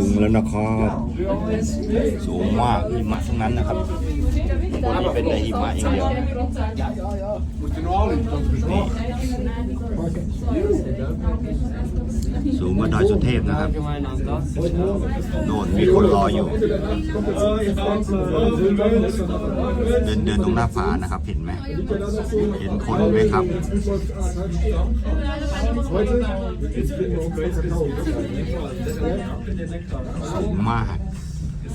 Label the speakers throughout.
Speaker 1: ึงแล้วนะครับสูงมากหิมะทั้งนั้นนะครับนี่เป็นแต่หิมะอย่างเดียวนี่ สูงกว่าดอยสุเทพนะครับ โน่นมีคนรออยู่ เดินเดินตรงหน้าผานะครับ เห็นไหม เห็นคนไหมครับ สูงมาก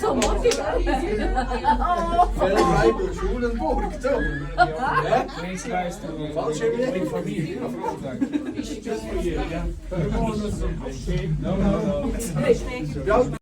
Speaker 1: Zo mooi. Schulen boven getogen. Eens luisteren. Wat is je bedoeling van hier? Ja, Nou, nou,
Speaker 2: nou.